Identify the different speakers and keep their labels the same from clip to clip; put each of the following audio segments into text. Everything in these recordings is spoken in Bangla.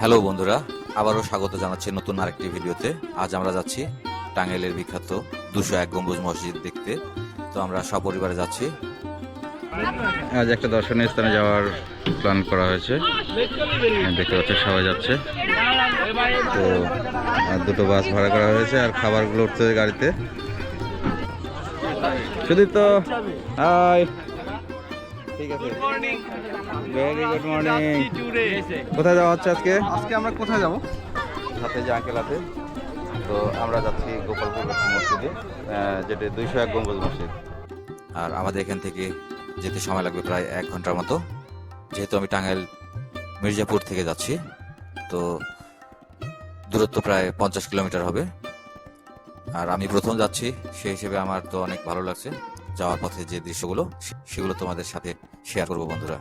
Speaker 1: হ্যালো বন্ধুরা, আবারও স্বাগত জানাচ্ছি নতুন আরেকটি ভিডিওতে। আজ আমরা যাচ্ছি টাঙ্গাইলের বিখ্যাত দুশো এক গম্বুজ মসজিদ দেখতে। তো আমরা সপরিবারে যাচ্ছি।
Speaker 2: আজ একটা দর্শনীয় স্থানে যাওয়ার প্ল্যান করা হয়েছে। দেখতে পাচ্ছি সবাই যাচ্ছে। তো দুটো বাস ভাড়া করা হয়েছে আর খাবারগুলো উঠতে গাড়িতে। শুধু তো হাই ঠিক আছে। ভেরি গুড মর্নিং কোথায় যাওয়া হচ্ছে আজকে?
Speaker 3: আজকে আমরা কোথায় যাব?
Speaker 2: হাতে যে আঙ্কেল তো আমরা যাচ্ছি গোপালপুর মসজিদে যেটা দুইশো এক গম্বুজ মসজিদ।
Speaker 1: আর আমাদের এখান থেকে যেতে সময় লাগবে প্রায় এক ঘণ্টার মতো। যেহেতু আমি টাঙ্গাইল মির্জাপুর থেকে যাচ্ছি তো দূরত্ব প্রায় পঞ্চাশ কিলোমিটার হবে। আর আমি প্রথম যাচ্ছি সেই হিসেবে আমার তো অনেক ভালো লাগছে। যাওয়ার পথে যে দৃশ্যগুলো সেগুলো তোমাদের সাথে শেয়ার করব বন্ধুরা।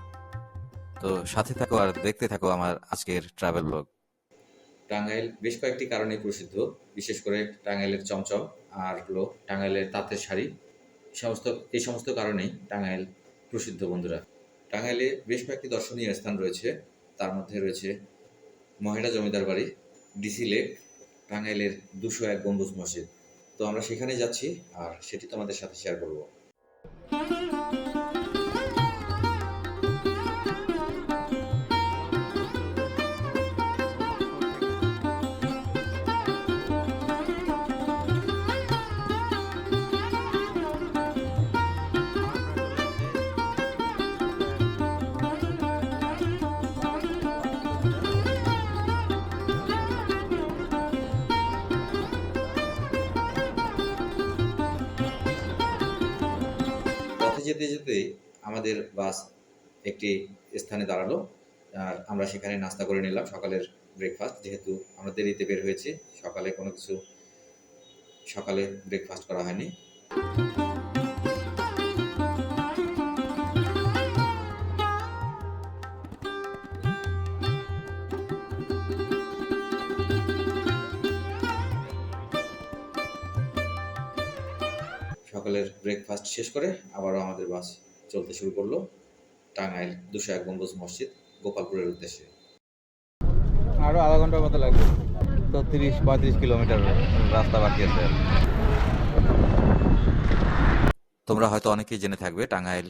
Speaker 1: তো সাথে থাকো আর দেখতে থাকো আমার আজকের ট্রাভেল ব্লগ টাঙ্গাইল বেশ কয়েকটি কারণে প্রসিদ্ধ, বিশেষ করে টাঙ্গাইলের চমচম আর হলো টাঙ্গাইলের তাঁতের শাড়ি। সমস্ত এই সমস্ত কারণেই টাঙ্গাইল প্রসিদ্ধ বন্ধুরা। টাঙ্গাইলে বেশ কয়েকটি দর্শনীয় স্থান রয়েছে। তার মধ্যে রয়েছে মহেরা জমিদার বাড়ি ডিসি লেক টাঙ্গাইলের দুশো এক গম্বুজ মসজিদ। তো আমরা সেখানে যাচ্ছি আর সেটি তোমাদের সাথে শেয়ার করব। পথে যেতে যেতে আমাদের বাস একটি স্থানে দাঁড়াল। আর আমরা সেখানে নাস্তা করে নিলাম সকালের ব্রেকফাস্ট যেহেতু আমরা দেরিতে বের হয়েছে, সকালে কোনো কিছু সকালে ব্রেকফাস্ট করা হয়নি। সকালের ব্রেকফাস্ট শেষ করে আবারও আমাদের বাস চলতে শুরু করল টাঙ্গাইল দুশো এক গম্বুজ মসজিদ গোপালপুরের উদ্দেশ্যে।
Speaker 2: আরও আধা ঘণ্টার মতো লাগবে। তো তিরিশ পঁয়ত্রিশ কিলোমিটার রাস্তা বাকি আছে।
Speaker 1: তোমরা হয়তো অনেকেই জেনে থাকবে টাঙ্গাইল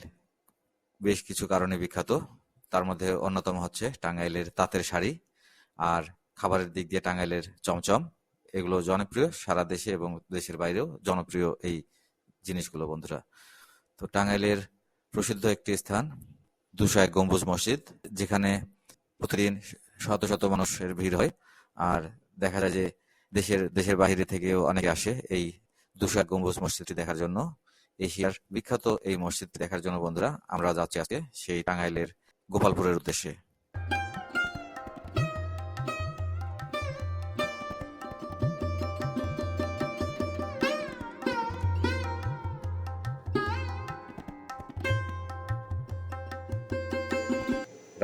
Speaker 1: বেশ কিছু কারণে বিখ্যাত। তার মধ্যে অন্যতম হচ্ছে টাঙ্গাইলের তাঁতের শাড়ি আর খাবারের দিক দিয়ে টাঙ্গাইলের চমচম। এগুলো জনপ্রিয় সারা দেশে এবং দেশের বাইরেও জনপ্রিয় এই জিনিসগুলো, বন্ধুরা। তো টাঙ্গাইলের প্রসিদ্ধ একটি স্থান দুশো এক গম্বুজ মসজিদ, যেখানে প্রতিদিন শত শত মানুষের ভিড় হয়। আর দেখা যায় যে দেশের দেশের বাইরে থেকেও অনেকে আসে এই দুশো এক গম্বুজ মসজিদটি দেখার জন্য। এশিয়ার বিখ্যাত এই মসজিদ দেখার জন্য, বন্ধুরা, আমরা যাচ্ছি আজকে সেই টাঙ্গাইলের গোপালপুরের উদ্দেশ্যে।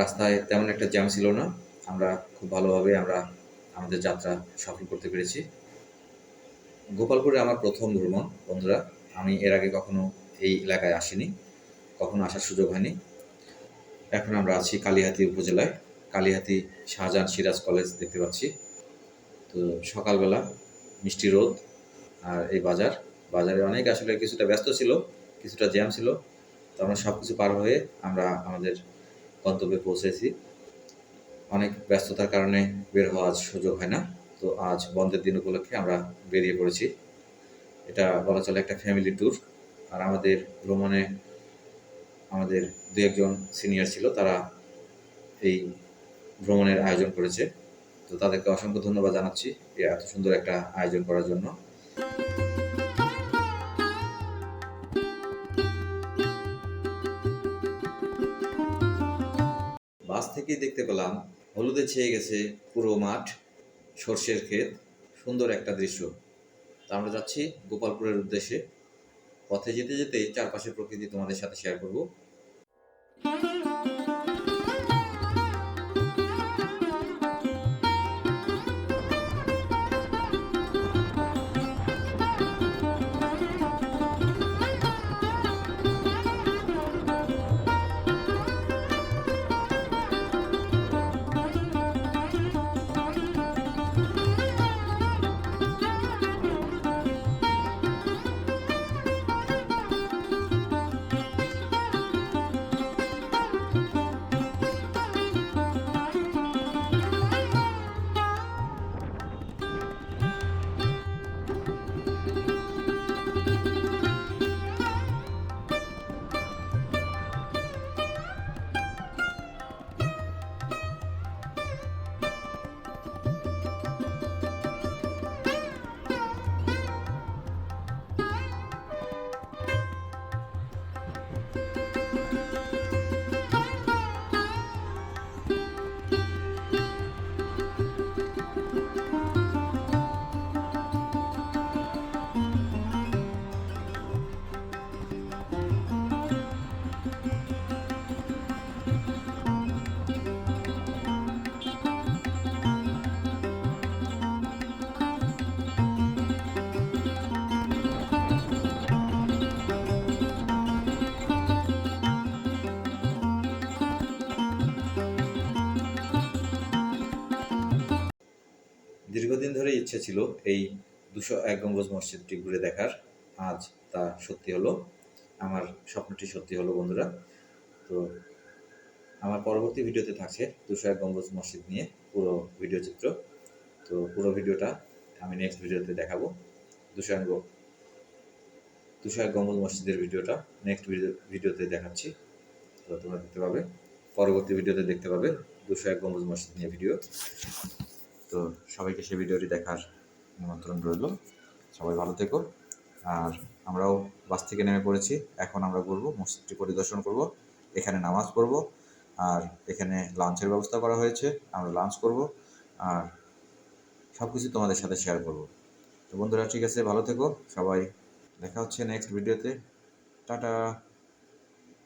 Speaker 1: রাস্তায় তেমন একটা জ্যাম ছিল না। আমরা খুব ভালোভাবে আমরা আমাদের যাত্রা সফল করতে পেরেছি। গোপালপুরে আমার প্রথম ভ্রমণ, বন্ধুরা। আমি এর আগে কখনো এই এলাকায় আসিনি, কখনো আসার সুযোগ হয়নি। এখন আমরা আছি কালিহাতি উপজেলায়। কালিহাতি শাহজাহান সিরাজ কলেজ দেখতে পাচ্ছি। তো সকালবেলা মিষ্টি রোদ আর এই বাজার। বাজারে অনেক আসলে কিছুটা ব্যস্ত ছিল, কিছুটা জ্যাম ছিল। তো আমরা সব কিছু পার হয়ে আমরা আমাদের গন্তব্যে পৌঁছেছি। অনেক ব্যস্ততার কারণে বের হওয়ার সুযোগ হয় না। তো আজ বন্ধের দিন উপলক্ষে আমরা বেরিয়ে পড়েছি। এটা বলা চলে একটা ফ্যামিলি ট্যুর আর আমাদের ভ্রমণে আমাদের দু একজন সিনিয়র ছিল, তারা এই ভ্রমণের আয়োজন করেছে। তো তাদেরকে অসংখ্য ধন্যবাদ জানাচ্ছি এত সুন্দর একটা আয়োজন করার জন্য। থেকেই দেখতে পেলাম, হলুদে ছেয়ে গেছে পুরো মাঠ, সর্ষের ক্ষেত, সুন্দর একটা দৃশ্য। তা আমরা যাচ্ছি গোপালপুরের উদ্দেশ্যে। পথে যেতে যেতে চারপাশের প্রকৃতি তোমাদের সাথে শেয়ার করব। দীর্ঘদিন ধরে ইচ্ছে ছিল এই দুশো এক গম্বুজ মসজিদটি ঘুরে দেখার। আজ তা সত্যি হলো। আমার স্বপ্নটি সত্যি হলো, বন্ধুরা। তো আমার পরবর্তী ভিডিওতে থাকছে দুশো এক গম্বুজ মসজিদ নিয়ে পুরো ভিডিও চিত্র। তো পুরো ভিডিওটা আমি নেক্সট ভিডিওতে দেখাবো। দুশো এক দুশো এক গম্বুজ মসজিদের ভিডিওটা নেক্সট ভিডিও ভিডিওতে দেখাচ্ছি। তো তোমরা দেখতে পাবে। পরবর্তী ভিডিওতে দেখতে পাবে দুশো এক গম্বুজ মসজিদ নিয়ে ভিডিও। তো সবাইকে সেই ভিডিওটি দেখার নিমন্ত্রণ রইল। সবাই ভালো থেকো। আর আমরাও বাস থেকে নেমে পড়েছি। এখন আমরা ঘুরবো, মসজিদটি পরিদর্শন করব, এখানে নামাজ পড়ব, আর এখানে লাঞ্চের ব্যবস্থা করা হয়েছে, আমরা লাঞ্চ করব, আর সব কিছু তোমাদের সাথে শেয়ার করব। তো বন্ধুরা, ঠিক আছে, ভালো থেকো। সবাই দেখা হচ্ছে নেক্সট ভিডিওতে টাটা!